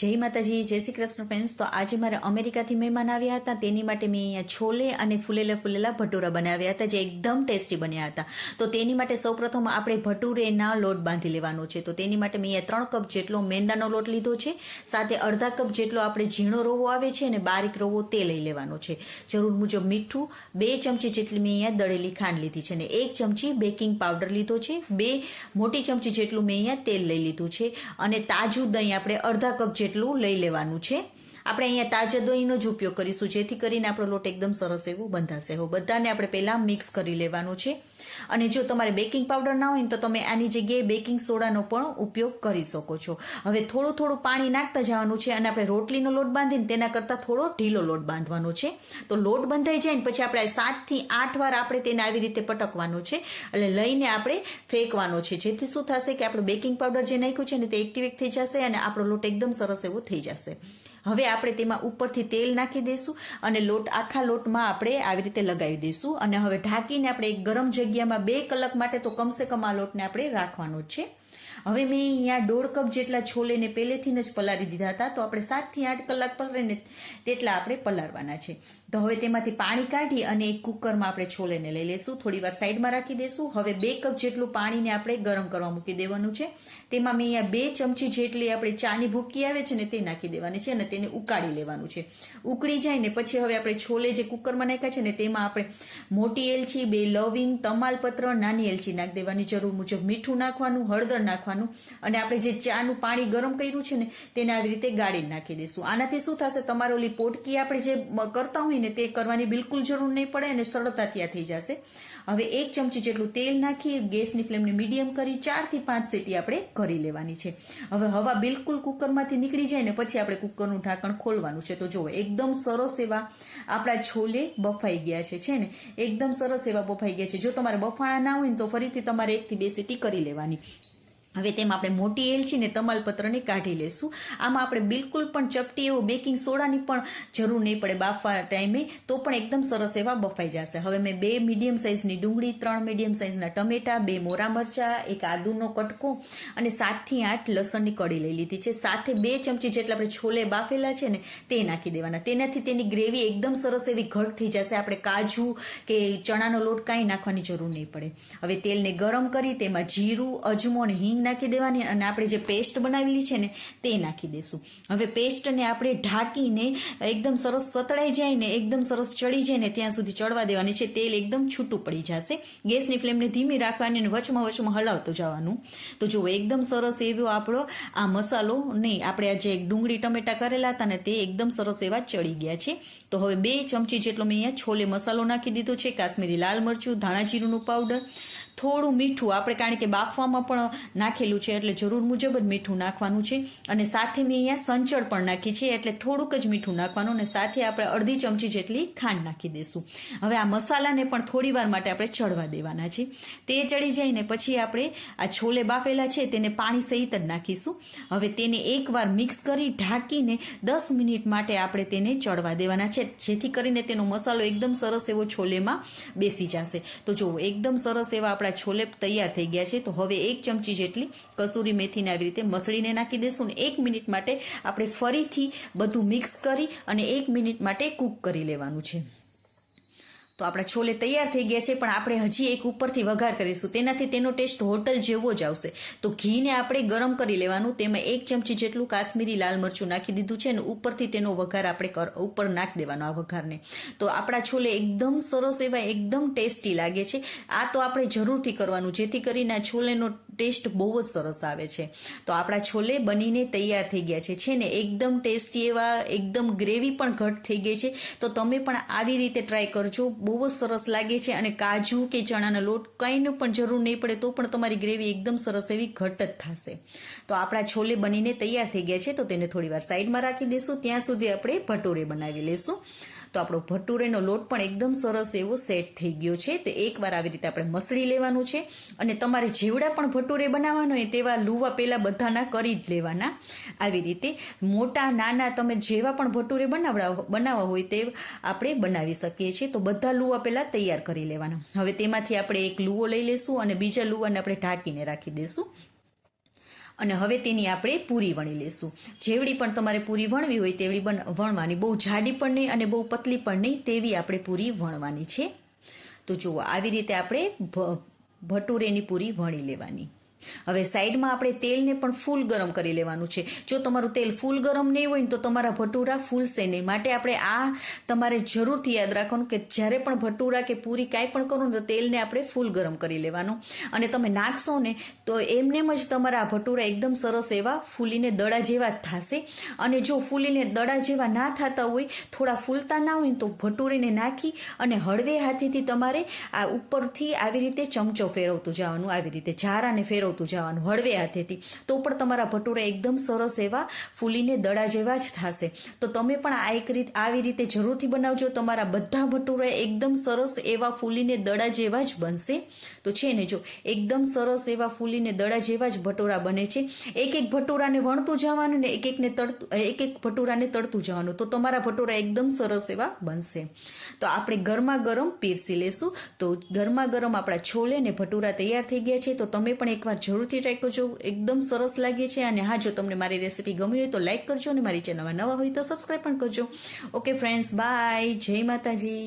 જય માતાજી, જય શ્રી કૃષ્ણ ફ્રેન્ડ્સ તો આજે મારે અમેરિકાથી મહેમાન આવ્યા હતા. તેની માટે મેં અહીંયા છોલે અને ફૂલેલા ફૂલેલા ભટુરા બનાવ્યા હતા, જે એકદમ ટેસ્ટી બન્યા હતા. તો તેની માટે સૌપ્રથમ આપણે ભટુરેના લોટ બાંધી લેવાનો છે. તો તેની માટે મેં અહીંયા ત્રણ કપ જેટલો મેંદાનો લોટ લીધો છે. સાથે અડધા કપ જેટલો આપણે ઝીણો રવો આવે છે અને બારીક રવો તે લઈ લેવાનો છે. જરૂર મુજબ મીઠું, બે ચમચી જેટલી મેં અહીંયા દળેલી ખાંડ લીધી છે અને એક ચમચી બેકિંગ પાવડર લીધો છે. બે મોટી ચમચી જેટલું મેં અહીંયા તેલ લઈ લીધું છે. અને તાજું દહીં આપણે અડધા કપ જેટલું લઈ લેવાનું છે. આપણે અહીંયા તાજા દહીંનો જ ઉપયોગ કરીશું. જેથી કરીને આપણો લોટ એકદમ સરસ એવો બંધાશે. હો, બધાને આપણે પહેલાં મિક્સ કરી લેવાનું છે. અને જો તમારે બેકિંગ પાવડર ના હોય તો તમે આની જગ્યાએ બેકિંગ સોડાનો પણ ઉપયોગ કરી શકો છો. હવે થોડું થોડું પાણી નાખતા જવાનું છે અને આપણે રોટલીનો લોટ બાંધીને તેના કરતાં થોડો ઢીલો લોટ બાંધવાનો છે. તો લોટ બંધાઈ જાય ને પછી આપણે સાતથી આઠ વાર આપણે તેને આવી રીતે પટકવાનો છે. એટલે લઈને આપણે ફેંકવાનો છે. જેથી શું થશે કે આપણે બેકિંગ પાવડર જે નાખ્યું છે ને તે એક્ટિવેટ થઈ જશે અને આપણો લોટ એકદમ સરસ એવો થઈ જશે. હવે આપણે તેમાં ઉપરથી તેલ નાખી દઈશું અને લોટ આખા લોટમાં આપણે આવી રીતે લગાવી દઈશું. અને હવે ઢાંકીને આપણે એક ગરમ જગ્યામાં બે કલાક માટે તો કમસે કમ આ લોટને આપણે રાખવાનો છે. હવે મેં અહીંયા દોઢ કપ જેટલા છોલેને પહેલેથી જ પલાળી દીધા હતા, તો આપણે સાતથી આઠ કલાક પલરે તેટલા આપણે પલાળવાના છે. તો હવે તેમાંથી પાણી કાઢી અને એક કુકરમાં આપણે છોલેને લઈ લઈશું થોડી વાર સાઈડમાં રાખી દઈશું હવે બે કપ જેટલું પાણીને આપણે ગરમ કરવા મૂકી દેવાનું છે. તેમાં મેં અહીંયા બે ચમચી જેટલી આપણે ચાની ભૂકી આવે છે ને તે નાખી દેવાની છે અને તેને ઉકાળી લેવાનું છે. ઉકળી જાય ને પછી હવે આપણે છોલે જે કુકરમાં નાખ્યા છે ને તેમાં આપણે મોટી એલચી, બે લવિંગ, તમાલપત્ર, નાની એલચી નાખી દેવાની જરૂર મુજબ મીઠું નાખવાનું, હળદર નાખવાનું. અને આપણે જે ચાનું પાણી ગરમ કર્યું છે ને, તેને આવી રીતે ગાળી નાખી દઈશું. આનાથી શું થશે? તમારે ઓલી પોટકી આપણે જે કરતા હોય ને, તે કરવાની બિલકુલ જરૂર નહીં પડે અને સરળતાથી આ થઈ જશે. હવે એક ચમચી જેટલું તેલ નાખી, ગેસની ફ્લેમને મીડિયમ કરી, ચારથી પાંચ સીટી આપણે કરી લેવાની છે. હવે હવા બિલકુલ કુકરમાંથી નીકળી જાય ને, પછી આપણે કુકરનું ઢાંકણ ખોલવાનું છે. તો જુઓ, એકદમ સરસ એવા આપણા છોલે બફાઈ ગયા છે છે ને? એકદમ સરસ એવા બફાઈ ગયા છે. જો તમારે બફાણા ના હોય ને, તો ફરીથી તમારે એકથી બે સીટી કરી લેવાની. હવે તેમાં આપણે મોટી એલચી ને તમાલપત્રને કાઢી લેશું. આમાં આપણે બિલકુલ પણ ચપટી એવો બેકિંગ સોડાની પણ જરૂર નહીં પડે બાફવા ટાઈમે, તો પણ એકદમ સરસ એવા બફાઈ જશે. હવે મેં બે મીડિયમ સાઇઝની ડુંગળી, ત્રણ મીડિયમ સાઇઝના ટમેટા, બે મોરા મરચા, એક આદુનો કટકો અને સાતથી આઠ લસણની કડી લઈ લીધી છે. સાથે બે ચમચી જેટલા આપણે છોલે બાફેલા છે ને, તે નાખી દેવાના. તેનાથી તેની ગ્રેવી એકદમ સરસ એવી ઘટ થઈ જશે. આપણે કાજુ કે ચણાનો લોટ કાંઈ નાખવાની જરૂર નહીં પડે. હવે તેલને ગરમ કરી, તેમાં જીરું, અજમો અને હિંગ નાખી દેવાની અને આપણે જે પેસ્ટ બનાવેલી છે ને, તે નાખી દઈશું હવે પેસ્ટને આપણે ઢાંકીને એકદમ સરસ સતળાઈ જાય ને એકદમ સરસ ચડી જાય ને ત્યાં સુધી ચડવા દેવાની છે. તેલ એકદમ છૂટું પડી જશે. ગેસની ફ્લેમને ધીમી રાખવાની અને વચમાં વચમાં હલાવતું જવાનું. તો જુઓ, એકદમ સરસ એવો આપણો આ મસાલો નહીં આપણે આ જે ડુંગળી, ટમેટા કરેલા હતા ને, તે એકદમ સરસ એવા ચડી ગયા છે. તો હવે બે ચમચી જેટલો મેં અહીંયા છોલે મસાલો નાખી દીધો છે. કાશ્મીરી લાલ મરચું, ધાણા જીરુંનું પાવડર થોડું મીઠું. આપણે કારણ કે બાફવામાં પણ નાખેલું છે, એટલે જરૂર મુજબ જ મીઠું નાખવાનું છે. અને સાથે મેં અહીંયા સંચળ પણ નાખી છે, એટલે થોડુંક જ મીઠું નાખવાનું અને સાથે આપણે અડધી ચમચી જેટલી ખાંડ નાખી દઈશું. હવે આ મસાલાને પણ થોડી વાર માટે આપણે ચડવા દેવાના છે. તે ચડી જાય પછી આપણે આ છોલે બાફેલા છે, તેને પાણી સહિત જ નાખીશું. હવે તેને એકવાર મિક્સ કરી ઢાંકીને દસ મિનિટ માટે આપણે તેને ચડવા દેવાના છે. જેથી કરીને તેનો મસાલો એકદમ સરસ એવો છોલેમાં બેસી જશે. તો જુઓ, એકદમ સરસ એવા આપણા છોલે તૈયાર થઈ ગયા છે. તો હવે એક ચમચી જેટલી કસૂરી મેથીને આવી રીતે મસળીને નાખી દઈશું ને એક મિનિટ માટે આપણે ફરીથી બધું મિક્સ કરી અને એક મિનિટ માટે કૂક કરી લેવાનું છે. તો આપણા છોલે તૈયાર થઈ ગયા છે, પણ આપણે હજી એક ઉપરથી વઘાર કરીશું. તેનાથી તેનો ટેસ્ટ હોટલ જેવો જ આવશે. તો ઘીને આપણે ગરમ કરી લેવાનું. તેમાં એક ચમચી જેટલું કાશ્મીરી લાલ મરચું નાખી દીધું છે અને ઉપરથી તેનો વઘાર આપણે ઉપર નાખી દેવાનો આ વઘારને. તો આપણા છોલે એકદમ સરસ એવા, એકદમ ટેસ્ટી લાગે છે. આ તો આપણે જરૂરથી કરવાનું. જેથી કરીને આ છોલેનો ટેસ્ટ બહુ જ સરસ આવે છે. તો આપણા છોલે બનીને તૈયાર થઈ ગયા છે. છે ને, એકદમ ટેસ્ટી એવા, એકદમ ગ્રેવી પણ ઘટ થઈ ગઈ છે. તો તમે પણ આવી રીતે ટ્રાય કરજો. બહુ જ સરસ લાગે છે અને કાજુ કે ચણાનો લોટ કંઈનું પણ જરૂર નહીં પડે તો પણ તમારી ગ્રેવી એકદમ સરસ એવી ઘટ જ થશે. તો આપણા છોલે બનીને તૈયાર થઈ ગયા છે. તો તેને થોડી વાર સાઈડમાં રાખી દઈશું ત્યાં સુધી આપણે ભટોરે બનાવી લઈશું તો આપણો ભટુરેનો લોટ પણ એકદમ સરસ એવો સેટ થઈ ગયો છે. તો એકવાર આવી રીતે આપણે મસળી લેવાનું છે અને તમારે જેવડા પણ ભટુરે બનાવવાનો હોય તેવા લુવા પહેલાં બધાના કરી જ લેવાના. આવી રીતે મોટા, નાના તમે જેવા પણ ભટુરે બનાવડા બનાવવા હોય તે આપણે બનાવી શકીએ છીએ. તો બધા લુવા પહેલાં તૈયાર કરી લેવાના. હવે તેમાંથી આપણે એક લુવો લઈ લઈશું અને બીજા લુવાને આપણે ઢાંકીને રાખી દઈશું અને હવે તેની આપણે પૂરી વણી લેશું. જેવડી પણ તમારે પૂરી વણવી હોય તેવડી વણવાની. બહુ જાડી પણ નહીં અને બહુ પતલી પણ નહીં તેવી આપણે પૂરી વણવાની છે. તો જુઓ, આવી રીતે આપણે ભટુરેની પૂરી વણી લેવાની. હવે સાઈડમાં આપણે તેલને પણ ફૂલ ગરમ કરી લેવાનું છે. જો તમારું તેલ ફૂલ ગરમ નહીં હોય ને તો તમારા ભટુરા ફૂલશે નહીં. માટે આપણે આ તમારે જરૂરથી યાદ રાખવાનું કે જ્યારે પણ ભટુરા કે પૂરી કાંઈ પણ કરો ને તો તેલને આપણે ફૂલ ગરમ કરી લેવાનું. અને તમે નાખશો ને તો એમનેમ જ તમારા ભટુરા એકદમ સરસ એવા ફૂલીને દડા જેવા જ થશે. અને જો ફૂલીને દડા જેવા ના થતા હોય, થોડા ફૂલતા ના હોય તો ભટુરીને નાખી અને હળવે હાથેથી તમારે આ ઉપરથી આવી રીતે ચમચો ફેરવતું જવાનું, આવી રીતે જારાને ફેરવતું જવાનું હળવે હાથેથી. તો પણ તમારા ભટુરા એકદમ સરસ એવા ફૂલીને દડા જેવા જ થશે. તો તમે પણ આ એક રીત, આવી રીતે જરૂરથી બનાવજો. તમારા બધા ભટુરા એકદમ સરસ એવા ફૂલીને દડા જેવા જ બનશે. તો છે ને જો, એકદમ સરસ એવા ફૂલીને દડા જેવા જ ભટુરા બને છે. એક એક ભટુરાને વણતું જવાનું ને એક એકને તળતું એક એક ભટુરાને તળતું જવાનું. તો તમારા ભટુરા એકદમ સરસ એવા બનશે. તો આપણે ગરમા ગરમ પીરસી લેશું. તો ગરમા ગરમ આપણા છોલે ને ભટુરા તૈયાર થઈ ગયા છે. તો તમે પણ એકવાર જરૂરથી ટ્રાય કરજો. એકદમ સરસ લાગે છે અને હા, જો તમને મારી રેસીપી ગમી હોય તો લાઇક કરજો અને મારી ચેનલમાં નવા હોય તો સબસ્ક્રાઈબ પણ કરજો. ઓકે ફ્રેન્ડ્સ બાય જય માતાજી.